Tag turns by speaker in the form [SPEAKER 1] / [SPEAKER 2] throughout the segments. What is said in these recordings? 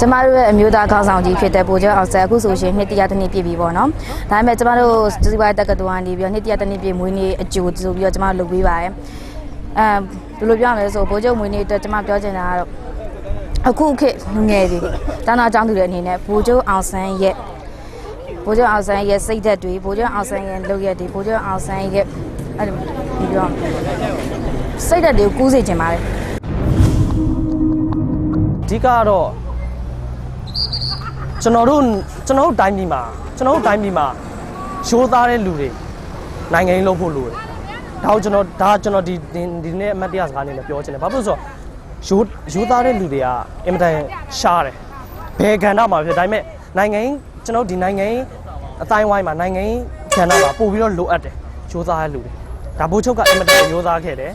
[SPEAKER 1] ကျမတို့ရဲ့အမျိုးသားခေါင်းဆောင်ကြီးဖြစ်တဲ့ဗိုလ်ချုပ်အောင်ဆန်းအခုဆိုရှင်နှစ်တရာတစ်နှစ်ပြည့်ပြီပေါ့နော်။ဒါပေမဲ့ကျမတို့စီးပွားရေးတက္ကသိုလ်ကနေပြီးတော့နှစ်တရာတစ်နှစ်ပြည့်မွေးနေ့အကျိုးဆိုပြီးတော့ကျမတို့လုပ်ပေးပါတယ်။အဲဘယ်လိုပြောရမလဲဆိုဗိုလ်ချုပ်မွေးနေ့အတွက်ကျမပြောချင်တာကတော့အခုခေတ်လူငယ်တွေတန်းတော်ကျောင်းသူတွေအနေနဲ့ဗိုလ်ချုပ်အောင်ဆန်းရဲ့ဗိုလ်ချုပ်အောင်ဆန်းရဲ့စိတ်ဓာတ်တွေဗိုလ်ချုပ်အောင်ဆန်းရဲ့လုပ်ရက်တွေဗိုလ်ချုပ်အောင်ဆန်းရဲ့အဲ့လိုပြောရမလဲစိတ်ဓာတ်တွေကိုကူးစေချင်ပါတယ်
[SPEAKER 2] အဓိကကတော့ကျွန်တော်တို့ကျွန်တော်တို့တိုင်းပြည်မှာကျွန်တော်တို့တိုင်းပြည်မှာရိုးသားတဲ့လူတွေနိုင်ငံရေးလုပ်ဖို့လိုတယ်ဒါကိုကျွန်တော်ဒါကျွန်တော်ဒီဒီဒီနေ့အမတ်တရားစကားအနေနဲ့ပြောချင်တယ်ဘာဖြစ်လို့ဆိုတော့ရိုးရိုးသားတဲ့လူတွေကအင်မတန်ရှားတယ်ဘယ်ကဏ္ဍမှာဖြစ်ဒါပေမဲ့နိုင်ငံရေးကျွန်တော်ဒီနိုင်ငံရေးအတိုင်းဝိုင်းမှာနိုင်ငံရေးကဏ္ဍမှာပို့ပြီးတော့လိုအပ်တယ်ရိုးသားတဲ့လူတွေဒါဘိုးချုပ်ကအင်မတန်ရိုးသားခဲ့တယ်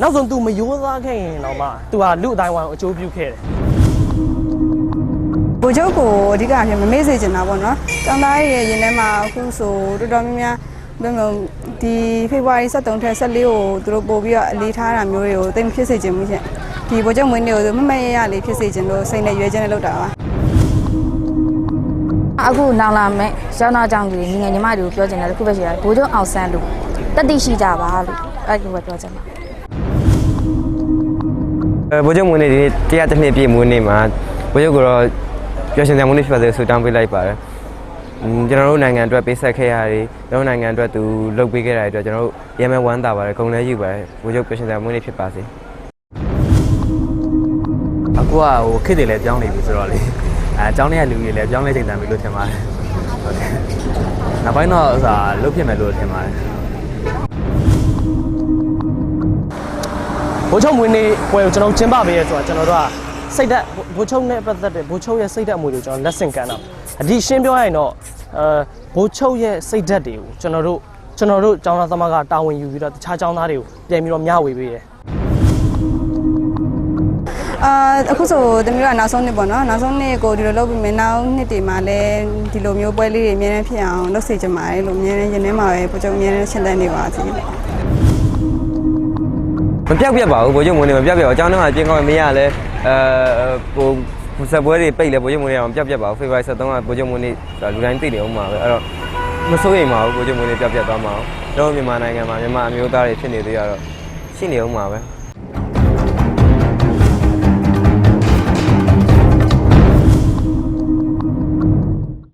[SPEAKER 2] နောက်ဆုံး तू မရိုးသားခဲ့ရင်တော့မှ तू ဟာလူအတိုင်းဝိုင်းကိုအကျိုးပြုခဲ့တယ်
[SPEAKER 3] ဗိုလ်ချုပ်ကိုအဓိကဖြစ်မမေ့စေချင်တာပေါ့နော်။ကျောင်းသားရဲ့ရင်ထဲမှာအခုဆိုတော်တော်များများဘယ်လိုဒီဖေဖော်ဝါရီ23ထက်14ကိုသူတို့ပို့ပြီးတော့အလေးထားတာမျိုးတွေကိုသိမဖြစ်စေချင်ဘူးရှင်။ဒီဗိုလ်ချုပ်မွေးနေ့ကိုမမရရလေးဖြစ်စေချင်လို့စိတ်နဲ့ရွေးချယ်နဲ့လုပ်တာပါ။
[SPEAKER 1] အခုနောင်လာမဲ့ကျောင်းသားကျောင်းသူတွေညီငယ်ညီမတွေကိုပြောချင်တယ်တစ်ခုပဲရှိတာဘိုးချုပ်အောင်ဆန်းလို့တတိရှိကြပါလို့အဲ့လိုပဲပြောချင်ပါ
[SPEAKER 4] အဲ ဘိုးချုပ်မွေးနေ့ဒီနေ့တရားတစ်နှစ်ပြည့်မွေးနေ့မှာဘိုးချုပ်ကတော့ပျော်ရွှင်စရာမွေးနေ့ဖြစ်ပါစေဆုတောင်းပေးလိုက်ပါတယ်။အင်းကျွန်တော်တို့နိုင်ငံအတွက်ပေးဆက်ခဲ့ရတဲ့ကျွန်တော်တို့နိုင်ငံအတွက်သူလုပ်ပေးခဲ့တာတွေအတွက်ကျွန်တော်တို့ရမ်းမဝမ်းသာပါတယ်ဂုဏ်လည်းယူပါတယ်ဘိုးချုပ်ပျော်ရွှင်စရာမွေးနေ့ဖြစ်ပါစေ။
[SPEAKER 5] အခုကဟိုခေတ်တွေလည်းပြောင်းနေပြီဆိုတော့လေအဲအကြောင်းတွေကလူတွေလည်းပြောင်းလဲချိန်တန်ပြီလို့ထင်ပါတယ်ဟုတ်တယ်နောက်ပိုင်းတော့ဥစားလုတ်ဖြစ်မယ်လို့ထင်ပါတယ်
[SPEAKER 2] ဘိုးချုပ်မွေးနေ့ပွဲကိုကျွန်တော်ကျင်းပပေးရဲဆိုတော့ကျွန်တော်တို့ကစိတ်ဓာတ်ဘိုးချုပ်နဲ့ပတ်သက်တဲ့ဘိုးချုပ်ရဲ့စိတ်ဓာတ်အမွေတွေကိုကျွန်တော်လက်ဆင့်ကမ်းတော့အဒီရှင်းပြောရရင်တော့အဲဘိုးချုပ်ရဲ့စိတ်ဓာတ်တွေကိုကျွန်တော်တို့ကျွန်တော်တို့ကျောင်းသားသမဂ္ဂတာဝန်ယူပြီးတော့တခြားကျောင်းသားတွေကိုပြန်ပြီးတော့မျှဝေပေးတယ်
[SPEAKER 3] အာအခုဆိုတမီးတို့ကနောက်ဆုံးနှစ်ပေါ့နော်နောက်ဆုံးနှစ်ကိုဒီလိုလုပ်ပြီးမယ်နောက်နှစ်တွေမှာလည်းဒီလိုမျိုးပွဲလေးတွေအများနဲ့ဖြစ်အောင်လုပ်စေချင်ပါတယ်လို့အများနဲ့ရင်ထဲမှာပဲဗိုလ်ချုပ်အများနဲ့ရှင်းတန်းနေပါစေ
[SPEAKER 4] မပြောက်ပြတ်ပါဘူးဘိုးချုပ်မွေးနေ့မပြောက်ပြတ်ပါဘူးအကြောင်းတော့အကျင်းကောင်းမရလဲအဲဟိုဆက်ပွဲတွေပိတ်လဲဘိုးချုပ်မွေးနေ့အောင်ပြောက်ပြတ်ပါဘူးဖေဖော်ဝါရီ23ကဘိုးချုပ်မွေးနေ့ဆိုတာလူတိုင်းသိတယ်အောင်ပါပဲအဲ့တော့မစိုးရိမ်ပါဘူးဘိုးချုပ်မွေးနေ့ပြောက်ပြတ်သွားမှာအောင်ကျွန်တော်မြန်မာနိုင်ငံမှာမြန်မာအမျိုးသားတွေဖြစ်နေသေးရတော့ရှိနေအောင်ပါပဲ